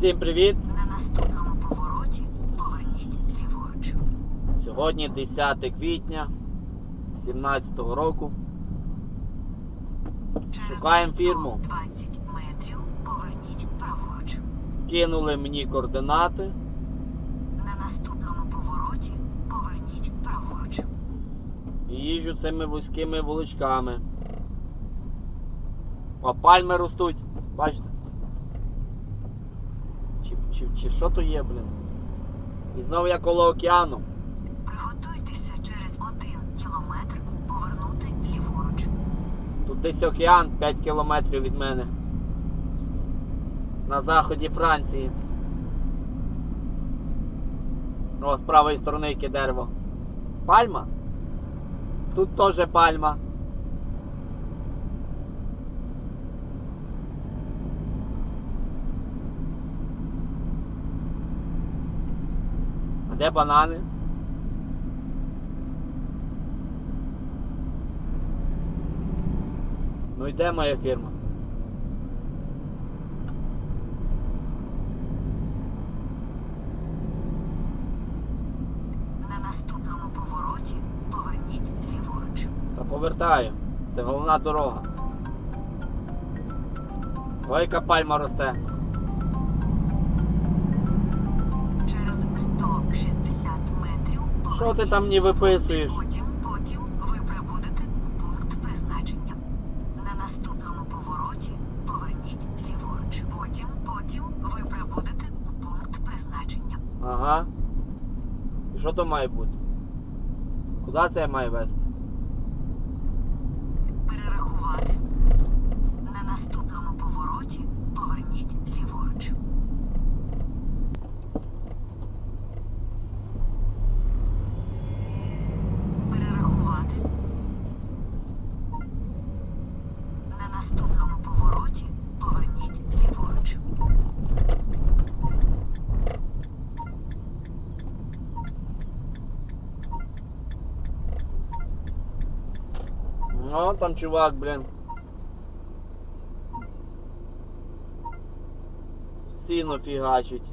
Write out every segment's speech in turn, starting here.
Всім привіт! На наступному повороті поверніть ліворуч. Сьогодні 10 квітня 17 року. Через Шукаємо фірму. 120 метрів поверніть праворуч. Скинули мені координати. На наступному повороті поверніть праворуч. І їжджу цими вузькими вуличками. А пальми ростуть. Бачите? Чи, чи, чи що то є, блін? І знову я коло океану. Приготуйтеся через один кілометр повернути ліворуч. Тут десь океан 5 кілометрів від мене. На заході Франції. О, з правої сторони яке дерево. Пальма? Тут теж пальма. Де банани? Ну і де моя фірма? На наступному повороті поверніть ліворуч. Та повертаю. Це головна дорога. Ой, яка пальма росте. Що ти там ліворуч. виписуєш? Потім, потім ви прибудете у пункт призначення. На наступному повороті поверніть ліворуч. Потім, потім ви прибудете у пункт призначення. Ага. І що то має бути? Куди це я маю вести? Перерахувати. На наступному повороті поверніть ліворуч. Перерахувати. На наступному повороті поверніть ліворуч. Ну, там чувак, блін. Сіно фігачить.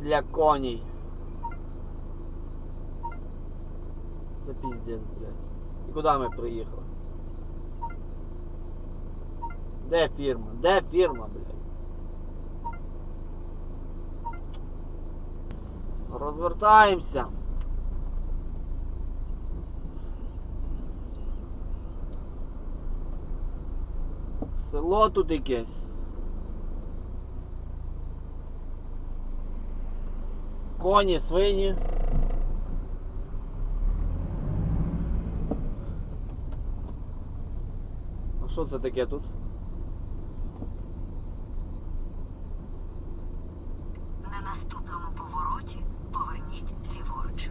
Для коней. Це піздець, блядь. І куди ми приїхали? Де фірма? Де фірма, блядь? Розвертаємося. Село тут якесь. Коні, свині. А що це таке тут? На наступному повороті поверніть ліворуч.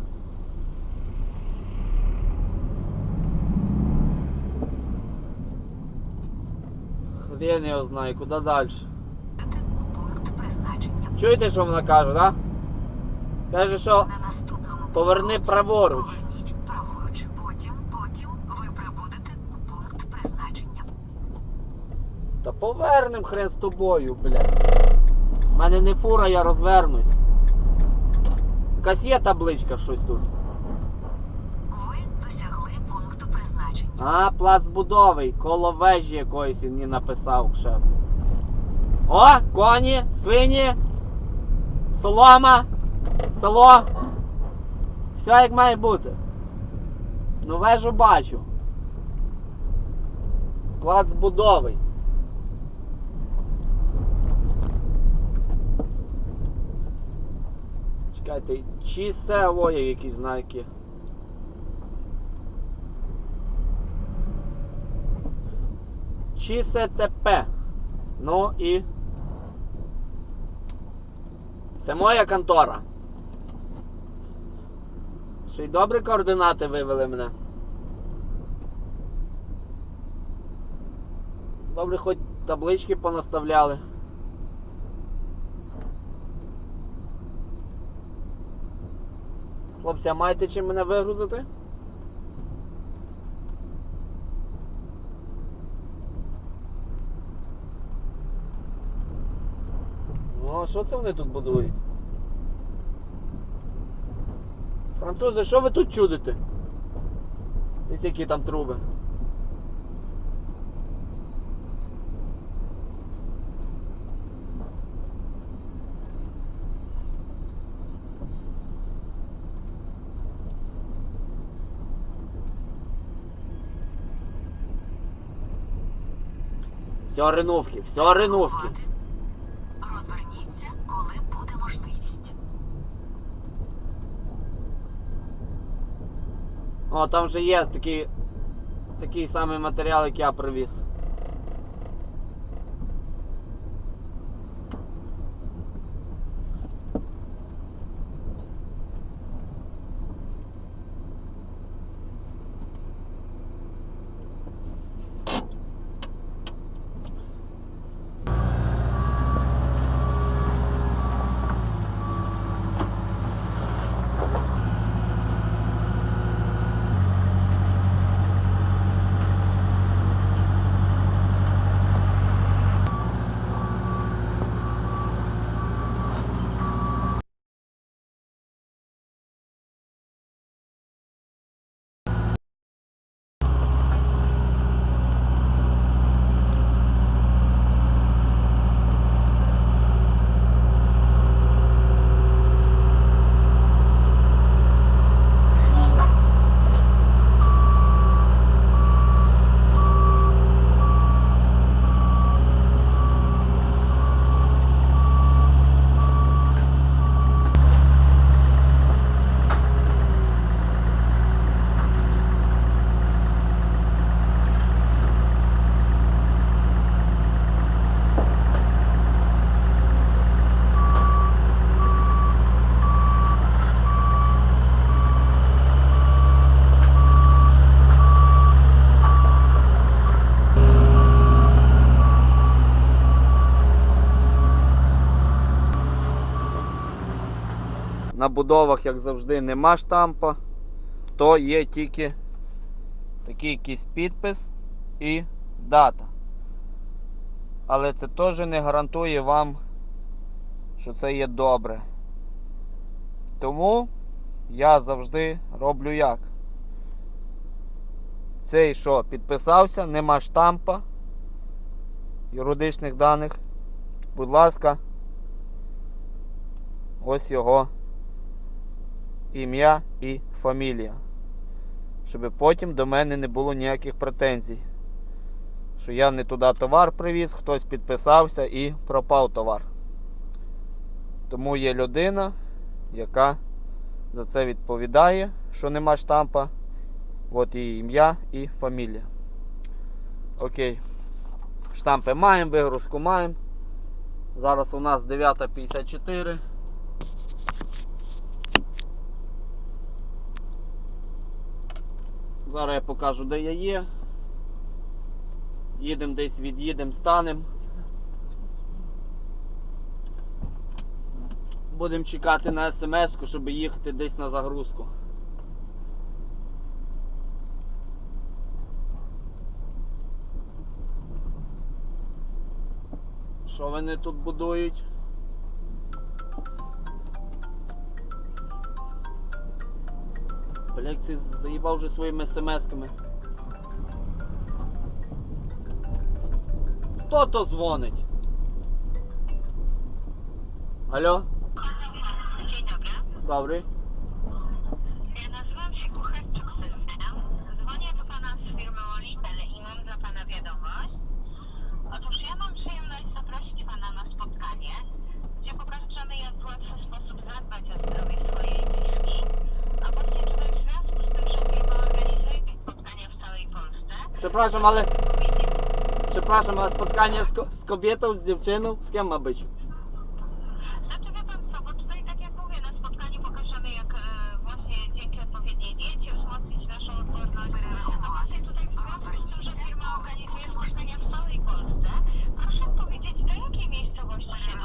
Хрен його знає, куди далі. Чуєте, що вона каже, да? Каже, що Поверни праворуч. Та повернем хрен з тобою, блядь. У мене не фура, я розвернусь. Якась є табличка щось тут. Ви досягли пункту призначення. А, плац збудовий, коло вежі якоїсь він мені написав шеф. О, коні, свині, солома, село. Все як має бути. Ну вежу бачу. Плац збудовий. Чекайте, чи село є якісь знаки? Чи СТП. Ну і. Це моя контора. Ще й добрі координати вивели мене. Добре, хоч таблички понаставляли. Хлопці, а маєте чим мене вигрузити? Ну, а що це вони тут будують? Французи, що ви тут чудите? Дивіться, які там труби. Все ринувки, все ринувки. Розверніться, коли буде можливість. О, там вже є такий, такий самий матеріал, як я привіз. На будовах, як завжди, нема штампа, то є тільки такий якийсь підпис і дата. Але це теж не гарантує вам, що це є добре. Тому я завжди роблю як. Цей, що підписався, нема штампа юридичних даних. Будь ласка, ось його ім'я і фамілія. Щоб потім до мене не було ніяких претензій. Що я не туди товар привіз, хтось підписався і пропав товар. Тому є людина, яка за це відповідає, що нема штампа. От її ім'я і фамілія. Окей. Штампи маємо, вигрузку маємо. Зараз у нас 9.54. Зараз я покажу, де я є. Їдемо десь від'їдемо, станемо. Будемо чекати на смс-ку, щоб їхати десь на загрузку. Що вони тут будують? Блять, цей заїбав вже своїми смс-ками. Хто то дзвонить? Алло? Dzień dobry. Добрий. Ja nazywam się Kucharczuk Sylwia. Dzwonię do pana z firmy Olitel i mam dla pana wiadomość. Otóż ja mam przyjemność zaprosić pana na spotkanie, gdzie pokażemy jak w łatwy sposób zadbać o zdrowie Przepraszam, ale... Przepraszam, ale spotkanie z, ko- z kobietą, z dziewczyną, z kim ma być? Znaczy, pan co, bo tutaj tak jak mówię, na spotkaniu pokażemy jak e, właśnie dzięki odpowiedniej naszą odporność. Tutaj w że firma organizuje spotkania w całej Polsce. Proszę powiedzieć, do jakiej miejscowości się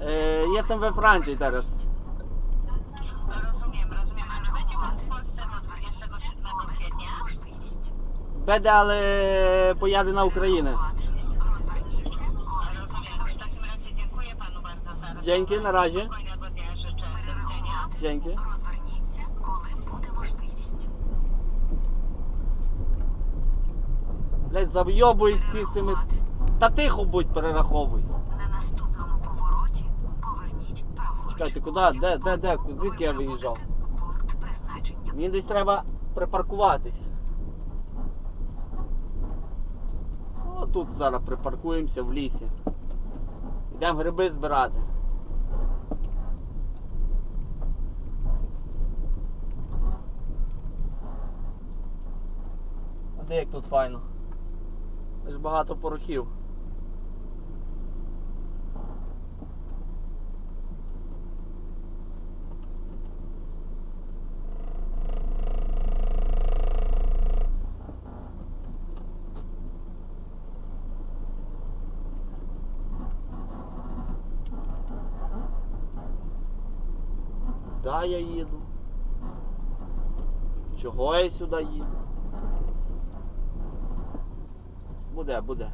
e, jestem we Francji teraz. Ale pojadę na Ukrainę. Розверніться, razie. Spokojnego dnia życzę. Do widzenia. Перерахувати. Dzięki. Розверніться, коли буде можливість. Блять, забйобують всі з цими. Та тихо будь, перераховуй. На наступному повороті поверніть праворуч. Чекайте, куди? Де- де- де? Звідки я виїжджав? Мені десь треба припаркуватись. Тут зараз припаркуємося в лісі. Йдемо гриби збирати. А де як тут файно? Це ж багато порохів. Да, я їду. Чого я сюди їду? Буде, буде.